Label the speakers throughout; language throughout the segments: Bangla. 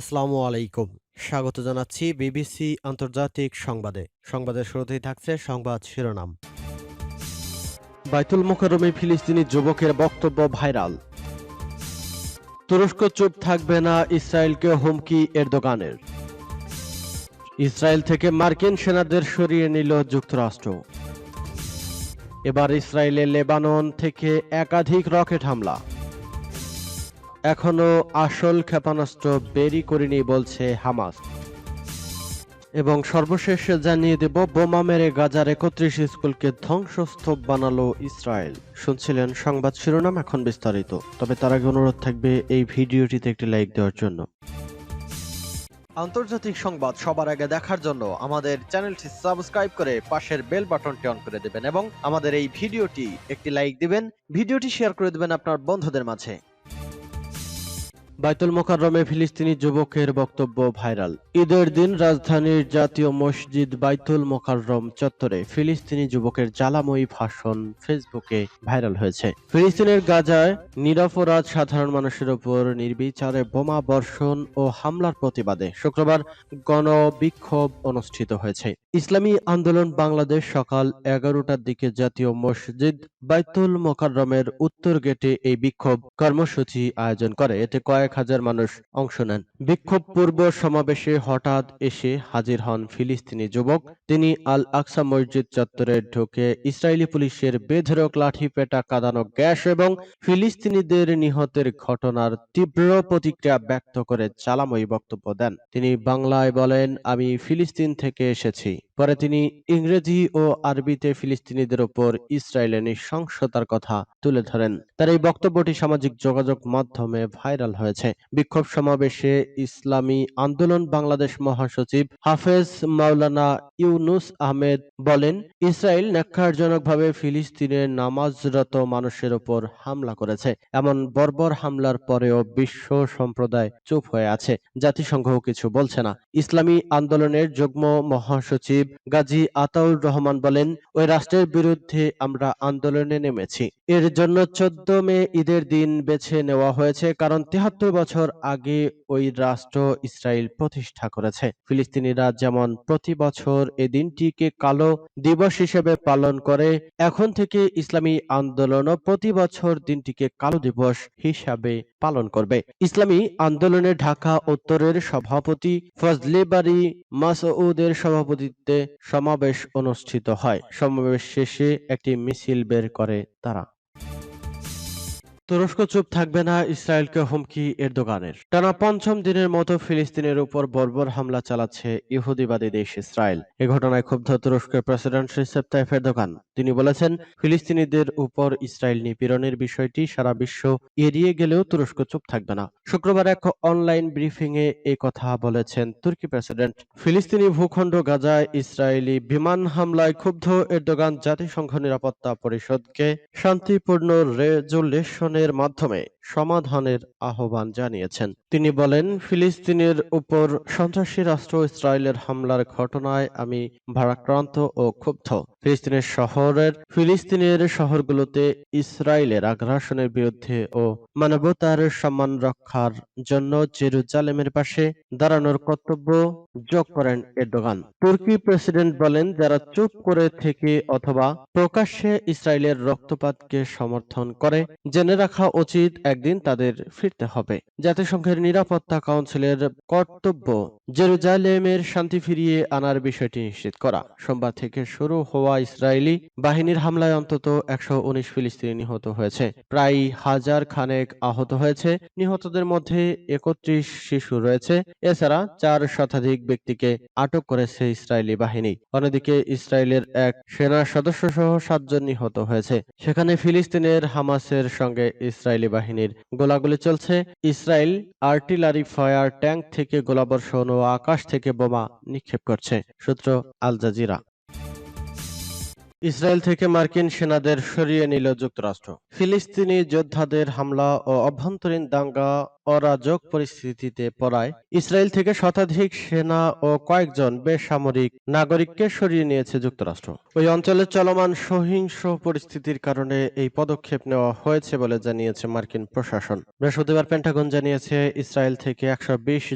Speaker 1: আসসালামু আলাইকুম স্বাগত জানাচ্ছি বিবিসি আন্তর্জাতিক সংবাদে সংবাদের শুরুতেই থাকছে সংবাদ শিরোনাম বাইতুল মোকারমে ফিলিস্তিনি যুবকের বক্তব্য ভাইরাল তুরস্ক চুপ থাকবে না ইসরায়েলকে হুমকি এর দোকানের ইসরায়েল থেকে মার্কিন সেনাদের সরিয়ে নিল যুক্তরাষ্ট্র এবার ইসরায়েলে লেবানন থেকে একাধিক রকেট হামলা এখনও আসল ক্ষেপণাস্ত্র বেরি করেনি বলছে হামাস এবং সর্বশেষ জানিয়ে দেব বোমা মেরে গাজার একত্রিশ স্কুলকে ধ্বংসস্তূপ বানালো ইসরায়েল শুনছিলেন সংবাদ শিরোনাম এখন বিস্তারিত তবে তার আগে অনুরোধ থাকবে এই ভিডিওটিতে একটি লাইক দেওয়ার জন্য
Speaker 2: আন্তর্জাতিক সংবাদ সবার আগে দেখার জন্য আমাদের চ্যানেলটি সাবস্ক্রাইব করে পাশের বেল বাটনটি অন করে দেবেন এবং আমাদের এই ভিডিওটি একটি লাইক দিবেন ভিডিওটি শেয়ার করে দেবেন আপনার বন্ধুদের মাঝে
Speaker 1: বাইতুল মোকাররমে ফিলিস্তিনি যুবকের বক্তব্য ভাইরাল ঈদের দিন রাজধানীর জাতীয় মসজিদ বাইতুল মোকাররম চত্বরে ফিলিস্তিনি যুবকের জ্বালাময়ী ভাষণ ফেসবুকে ভাইরাল হয়েছে ফিলিস্তিনের গাজায় নিরাপরাধ সাধারণ মানুষের উপর নির্বিচারে বোমা বর্ষণ ও হামলার প্রতিবাদে শুক্রবার গণবিক্ষোভ অনুষ্ঠিত হয়েছে ইসলামী আন্দোলন বাংলাদেশ সকাল এগারোটার দিকে জাতীয় মসজিদ বাইতুল মোকাররমের উত্তর গেটে এই বিক্ষোভ কর্মসূচি আয়োজন করে এতে কয়েক হাজার মানুষ অংশ নেন বিক্ষোভ পূর্ব সমাবেশে হঠাৎ এসে হাজির হন ফিলিস্তিনি যুবক তিনি আল আকসা মসজিদ চত্বরে ঢুকে ইসরায়েলি পুলিশের বেধরক লাঠি পেটা কাঁদানো গ্যাস এবং ফিলিস্তিনিদের নিহতের ঘটনার তীব্র প্রতিক্রিয়া ব্যক্ত করে চালাময়ী বক্তব্য দেন তিনি বাংলায় বলেন আমি ফিলিস্তিন থেকে এসেছি পরে তিনি ইংরেজি ও আরবিতে ফিলিস্তিনিদের ওপর ইসরায়েলের নৃশংসতার কথা তুলে ধরেন তার এই বক্তব্যটি সামাজিক যোগাযোগ মাধ্যমে ভাইরাল হয়েছে করেছে বিক্ষোভ সমাবেশে ইসলামী আন্দোলন বাংলাদেশ মহাসচিব হাফেজ মাওলানা ইউনুস আহমেদ বলেন ইসরায়েল ন্যাক্কারজনকভাবে ফিলিস্তিনের নামাজরত মানুষের ওপর হামলা করেছে এমন বর্বর হামলার পরেও বিশ্ব সম্প্রদায় চুপ হয়ে আছে জাতিসংঘ কিছু বলছে না ইসলামী আন্দোলনের যুগ্ম মহাসচিব গাজী আতাউর রহমান বলেন ওই রাষ্ট্রের বিরুদ্ধে আমরা আন্দোলনে নেমেছি এর জন্য চোদ্দ মে ঈদের দিন বেছে নেওয়া হয়েছে কারণ তেহাত্তর সত্তর বছর আগে ওই রাষ্ট্র ইসরায়েল প্রতিষ্ঠা করেছে ফিলিস্তিনিরা যেমন প্রতি বছর এ দিনটিকে কালো দিবস হিসেবে পালন করে এখন থেকে ইসলামী আন্দোলনও প্রতি বছর দিনটিকে কালো দিবস হিসাবে পালন করবে ইসলামী আন্দোলনে ঢাকা উত্তরের সভাপতি ফজলে বাড়ি মাসউদের সভাপতিত্বে সমাবেশ অনুষ্ঠিত হয় সমাবেশ শেষে একটি মিছিল বের করে তারা তুরস্ক চুপ থাকবে না ইসরায়েলকে হুমকি এরদোগানের টানা পঞ্চম দিনের মতো ফিলিস্তিনের উপর বর্বর হামলা চালাচ্ছে ইহুদিবাদী দেশ ইসরায়েল এ ঘটনায় ক্ষুব্ধ তুরস্কের প্রেসিডেন্ট রিসেপ তাইফ এরদোগান তিনি বলেছেন ফিলিস্তিনিদের উপর ইসরায়েল নিপীড়নের বিষয়টি সারা বিশ্ব এড়িয়ে গেলেও তুরস্ক চুপ থাকবে না শুক্রবার এক অনলাইন ব্রিফিংয়ে এ কথা বলেছেন তুর্কি প্রেসিডেন্ট ফিলিস্তিনি ভূখণ্ড গাজায় ইসরায়েলি বিমান হামলায় ক্ষুব্ধ এরদোগান জাতিসংঘ নিরাপত্তা পরিষদকে শান্তিপূর্ণ রেজুলেশনের মাধ্যমে সমাধানের আহ্বান জানিয়েছেন তিনি বলেন ফিলিস্তিনের উপর সন্ত্রাসী রাষ্ট্র ইসরায়েলের হামলার ঘটনায় আমি ভারাক্রান্ত ও ক্ষুব্ধ ফিলিস্তিনের শহরের ফিলিস্তিনের শহরগুলোতে ইসরায়েলের আগ্রাসনের বিরুদ্ধে ও মানবতার সম্মান রক্ষার জন্য জেরুজালেমের পাশে দাঁড়ানোর কর্তব্য যোগ করেন এরদোগান তুর্কি প্রেসিডেন্ট বলেন যারা চুপ করে থেকে অথবা প্রকাশ্যে ইসরায়েলের রক্তপাতকে সমর্থন করে জেনে রাখা উচিত একদিন তাদের ফিরতে হবে জাতিসংঘের নিরাপত্তা কাউন্সিলের কর্তব্য জেরুজালেমের শান্তি ফিরিয়ে আনার বিষয়টি নিশ্চিত করা সোমবার থেকে শুরু হওয়া ইসরায়েলি বাহিনীর হামলায় অন্তত একশো ফিলিস্তিনি নিহত হয়েছে প্রায় হাজার খানেক আহত হয়েছে নিহতদের মধ্যে একত্রিশ শিশু রয়েছে এছাড়া চার শতাধিক ব্যক্তিকে আটক করেছে ইসরায়েলি বাহিনী অন্যদিকে ইসরায়েলের এক সেনা সদস্য সহ সাতজন নিহত হয়েছে সেখানে ফিলিস্তিনের হামাসের সঙ্গে ইসরায়েলি বাহিনী বাহিনীর গোলাগুলি চলছে ইসরায়েল আর্টিলারি ফায়ার ট্যাঙ্ক থেকে গোলাবর্ষণ ও আকাশ থেকে বোমা নিক্ষেপ করছে সূত্র আল জাজিরা ইসরায়েল থেকে মার্কিন সেনাদের সরিয়ে নিল যুক্তরাষ্ট্র ফিলিস্তিনি যোদ্ধাদের হামলা ও অভ্যন্তরীণ দাঙ্গা অরাজক পরিস্থিতিতে পড়ায় ইসরায়েল থেকে শতাধিক সেনা ও কয়েকজন বেসামরিক নাগরিককে সরিয়ে নিয়েছে যুক্তরাষ্ট্র ওই অঞ্চলে চলমান সহিংস পরিস্থিতির কারণে এই পদক্ষেপ নেওয়া হয়েছে বলে জানিয়েছে মার্কিন প্রশাসন বৃহস্পতিবার পেন্টাগন জানিয়েছে ইসরায়েল থেকে একশো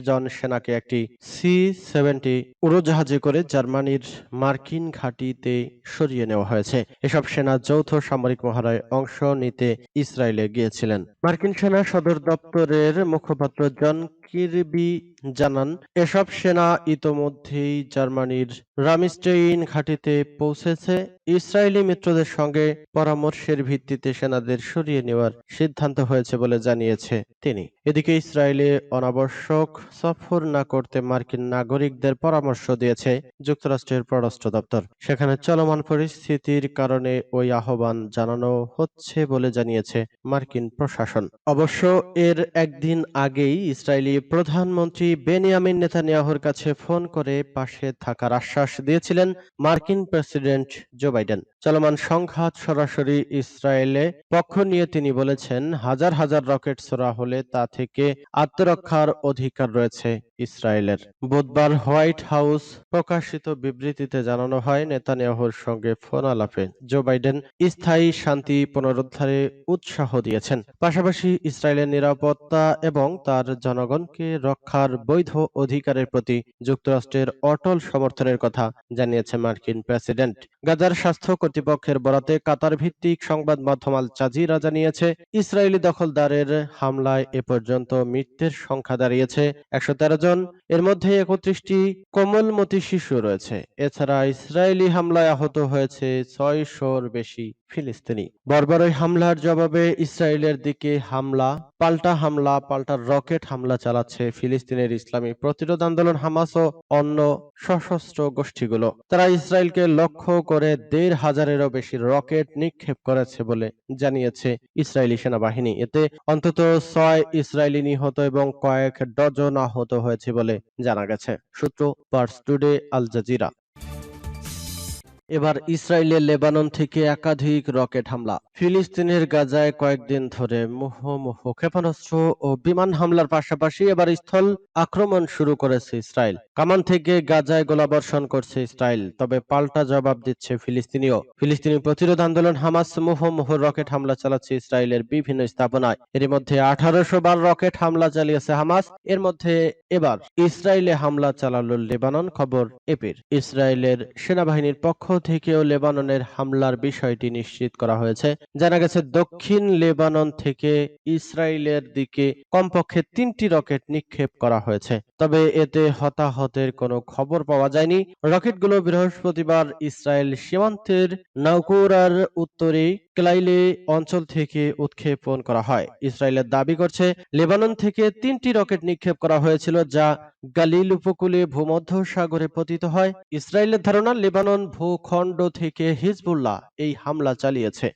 Speaker 1: জন সেনাকে একটি সি সেভেন্টি উড়োজাহাজে করে জার্মানির মার্কিন ঘাঁটিতে সরিয়ে নেওয়া হয়েছে এসব সেনা যৌথ সামরিক মহড়ায় অংশ নিতে ইসরায়েলে গিয়েছিলেন মার্কিন সেনা সদর দপ্তরের মুখপাত্র জন কিরবি জানান এসব সেনা ইতোমধ্যেই জার্মানির রামিস্টেইন ঘাটিতে পৌঁছেছে ইসরায়েলি মিত্রদের সঙ্গে পরামর্শের ভিত্তিতে সেনাদের সরিয়ে নেওয়ার সিদ্ধান্ত হয়েছে বলে জানিয়েছে তিনি এদিকে ইসরায়েলে অনাবশ্যক সফর না করতে মার্কিন নাগরিকদের পরামর্শ দিয়েছে যুক্তরাষ্ট্রের পররাষ্ট্র দপ্তর সেখানে চলমান পরিস্থিতির কারণে ওই আহ্বান জানানো হচ্ছে বলে জানিয়েছে মার্কিন প্রশাসন অবশ্য এর একদিন আগেই ইসরায়েলি প্রধানমন্ত্রী প্রধানমন্ত্রী বেনিয়ামিন নেতানিয়াহুর কাছে ফোন করে পাশে থাকার আশ্বাস দিয়েছিলেন মার্কিন প্রেসিডেন্ট জো বাইডেন চলমান সংঘাত সরাসরি ইসরায়েলে পক্ষ নিয়ে তিনি বলেছেন হাজার হাজার রকেট ছোড়া হলে তা থেকে আত্মরক্ষার অধিকার রয়েছে ইসরায়েলের বুধবার হোয়াইট হাউস প্রকাশিত বিবৃতিতে জানানো হয় নেতানিয়াহুর সঙ্গে ফোন আলাপে জো বাইডেন স্থায়ী শান্তি পুনরুদ্ধারে উৎসাহ দিয়েছেন পাশাপাশি ইসরায়েলের নিরাপত্তা এবং তার জনগণকে রক্ষার বৈধ অধিকারের প্রতি যুক্তরাষ্ট্রের অটল সমর্থনের কথা জানিয়েছে মার্কিন প্রেসিডেন্ট গাজার স্বাস্থ্য কর্তৃপক্ষের বরাতে কাতার ভিত্তিক সংবাদ মাধ্যম আল চাজিরা জানিয়েছে ইসরায়েলি দখলদারের হামলায় এ পর্যন্ত মৃত্যুর সংখ্যা দাঁড়িয়েছে একশো জন এর মধ্যে একত্রিশটি কোমলমতি শিশু রয়েছে এছাড়া ইসরায়েলি হামলায় আহত হয়েছে ছয়শোর বেশি ফিলিস্তিনি বর্বর ওই হামলার জবাবে ইসরায়েলের দিকে হামলা পাল্টা হামলা পাল্টা রকেট হামলা চালাচ্ছে ফিলিস্তিনের ইসলামী প্রতিরোধ আন্দোলন হামাস ও অন্য সশস্ত্র গোষ্ঠীগুলো তারা ইসরায়েলকে লক্ষ্য করে দেড় হাজারেরও বেশি রকেট নিক্ষেপ করেছে বলে জানিয়েছে ইসরায়েলি সেনাবাহিনী এতে অন্তত ছয় ইসরায়েলি নিহত এবং কয়েক ডজন আহত হয়েছে বলে জানা গেছে সূত্র পার্স টুডে আল জাজিরা এবার ইসরায়েলের লেবানন থেকে একাধিক রকেট হামলা ফিলিস্তিনের গাজায় কয়েকদিন ধরে মুহুমুহ ক্ষেপণাস্ত্র ও বিমান হামলার পাশাপাশি এবার স্থল আক্রমণ শুরু করেছে ইসরায়েল কামান থেকে গাজায় গোলাবর্ষণ করছে ইসরায়েল তবে পাল্টা জবাব দিচ্ছে ফিলিস্তিনিও ফিলিস্তিনি প্রতিরোধ আন্দোলন হামাস মুহুমুহ রকেট হামলা চালাচ্ছে ইসরায়েলের বিভিন্ন স্থাপনায় এর মধ্যে আঠারোশো বার রকেট হামলা চালিয়েছে হামাস এর মধ্যে এবার ইসরায়েলে হামলা চালালো লেবানন খবর এপির ইসরায়েলের সেনাবাহিনীর পক্ষ থেকেও লেবাননের হামলার বিষয়টি নিশ্চিত করা হয়েছে জানা গেছে দক্ষিণ লেবানন থেকে ইসরায়েলের দিকে কমপক্ষে তিনটি রকেট নিক্ষেপ করা হয়েছে তবে এতে হতাহতের কোনো খবর পাওয়া যায়নি রকেটগুলো বৃহস্পতিবার ইসরায়েল সীমান্তের নৌকুরার উত্তরে ক্লাইলে অঞ্চল থেকে উৎক্ষেপণ করা হয় ইসরায়েলের দাবি করছে লেবানন থেকে তিনটি রকেট নিক্ষেপ করা হয়েছিল যা গালিল উপকূলে ভূমধ্য সাগরে পতিত হয় ইসরায়েলের ধারণা লেবানন ভূখণ্ড থেকে হিজবুল্লাহ এই হামলা চালিয়েছে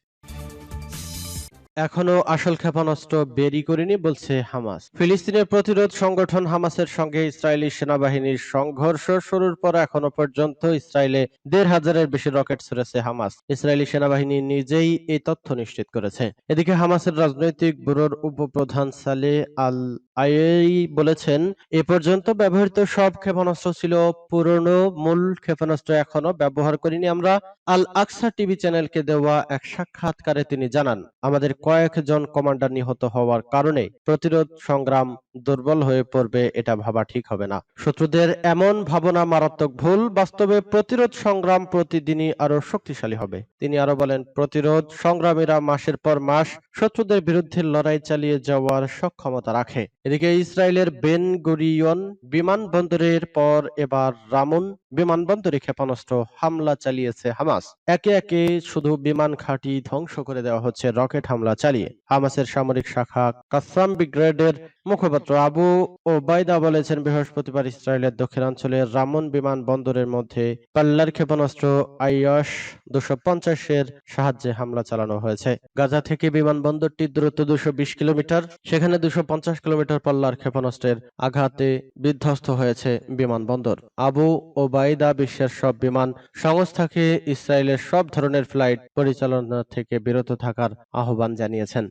Speaker 1: এখনো আসল ক্ষেপণাস্ত্র বেরি করেনি বলছে হামাস ফিলিস্তিনের প্রতিরোধ সংগঠন হামাসের সঙ্গে ইসরায়েলি সেনাবাহিনীর সংঘর্ষ শুরুর পর এখনো পর্যন্ত ইসরায়েলে দেড় হাজারের বেশি রকেট ছুড়েছে হামাস ইসরায়েলি সেনাবাহিনী নিজেই এই তথ্য নিশ্চিত করেছে এদিকে হামাসের রাজনৈতিক ব্যুরোর উপপ্রধান সালে আল আইএই বলেছেন এ পর্যন্ত ব্যবহৃত সব ক্ষেপণাস্ত্র ছিল পুরনো মূল ক্ষেপণাস্ত্র এখনো ব্যবহার করিনি আমরা আল আকসা টিভি চ্যানেলকে দেওয়া এক সাক্ষাৎকারে তিনি জানান আমাদের কয়েকজন কমান্ডার নিহত হওয়ার কারণে প্রতিরোধ সংগ্রাম দুর্বল হয়ে পড়বে এটা ভাবা ঠিক হবে না শত্রুদের এমন ভাবনা মারাত্মক ভুল বাস্তবে প্রতিরোধ সংগ্রাম প্রতিদিনই আরো শক্তিশালী হবে তিনি আরো বলেন প্রতিরোধ সংগ্রামীরা মাসের পর মাস শত্রুদের বিরুদ্ধে লড়াই চালিয়ে যাওয়ার সক্ষমতা রাখে এদিকে ইসরায়েলের বেন গুরিয়ন বিমানবন্দরের পর এবার রামুন বিমানবন্দরে ক্ষেপণাস্ত্র হামলা চালিয়েছে হামাস একে একে শুধু বিমান ঘাঁটি ধ্বংস করে দেওয়া হচ্ছে রকেট হামলা চালিয়ে হামাসের সামরিক শাখা কাসাম ব্রিগেডের মুখপাত্র আবু ও বাইদা বলেছেন বৃহস্পতিবার ইসরায়েলের দক্ষিণাঞ্চলের রামন বিমান বন্দরের মধ্যে পাল্লার ক্ষেপণাস্ত্র আইয়স দুশো পঞ্চাশের সাহায্যে হামলা চালানো হয়েছে গাজা থেকে বিমানবন্দরটির দূরত্ব দুশো বিশ কিলোমিটার সেখানে দুশো পঞ্চাশ কিলোমিটার পাল্লার ক্ষেপণাস্ত্রের আঘাতে বিধ্বস্ত হয়েছে বিমানবন্দর আবু ওবায় আলকায়দা বিশ্বের সব বিমান সংস্থাকে ইসরায়েলের সব ধরনের ফ্লাইট পরিচালনা থেকে বিরত থাকার আহ্বান জানিয়েছেন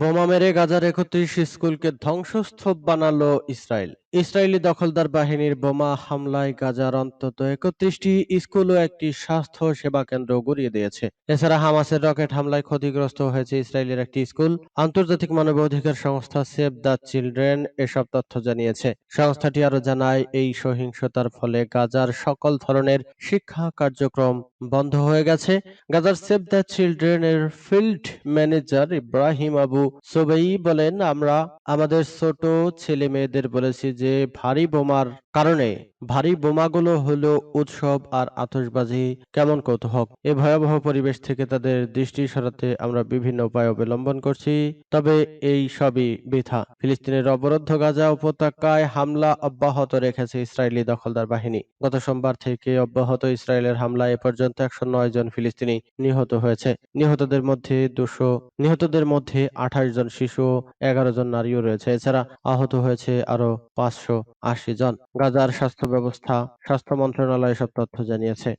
Speaker 1: বোমা মেরে গাজার একত্রিশ স্কুলকে ধ্বংসস্তূপ বানালো ইসরায়েল ইসরায়েলি দখলদার বাহিনীর বোমা হামলায় গাজার অন্তত একত্রিশটি স্কুল ও একটি স্বাস্থ্য সেবা কেন্দ্র গড়িয়ে দিয়েছে এছাড়া হামাসের রকেট হামলায় ক্ষতিগ্রস্ত হয়েছে ইসরায়েলের একটি স্কুল আন্তর্জাতিক মানবাধিকার সংস্থা সেভ দ্য চিলড্রেন এসব তথ্য জানিয়েছে সংস্থাটি আরও জানায় এই সহিংসতার ফলে গাজার সকল ধরনের শিক্ষা কার্যক্রম বন্ধ হয়ে গেছে গাজার সেভ দ্য চিলড্রেনের field manager Ibrahim Abu Sobei বলেন আমরা আমাদের ছোট ছেলে মেয়েদের বলেছি যে যে ভারী বোমার কারণে ভারী বোমাগুলো হলো উৎসব আর আতসবাজি কেমন কৌতূহক এ ভয়াবহ পরিবেশ থেকে তাদের দৃষ্টি সরাতে আমরা বিভিন্ন উপায় অবলম্বন করছি তবে এই সবই বৃথা ফিলিস্তিনের অবরুদ্ধ গাজা উপত্যকায় হামলা অব্যাহত রেখেছে ইসরায়েলি দখলদার বাহিনী গত সোমবার থেকে অব্যাহত ইসরায়েলের হামলা এ পর্যন্ত একশো নয় জন ফিলিস্তিনি নিহত হয়েছে নিহতদের মধ্যে দুশো নিহতদের মধ্যে আঠাশ জন শিশু এগারো জন নারীও রয়েছে এছাড়া আহত হয়েছে আরো পাঁচশো আশি জন রাজার স্বাস্থ্য ব্যবস্থা স্বাস্থ্য মন্ত্রণালয় এসব তথ্য জানিয়েছে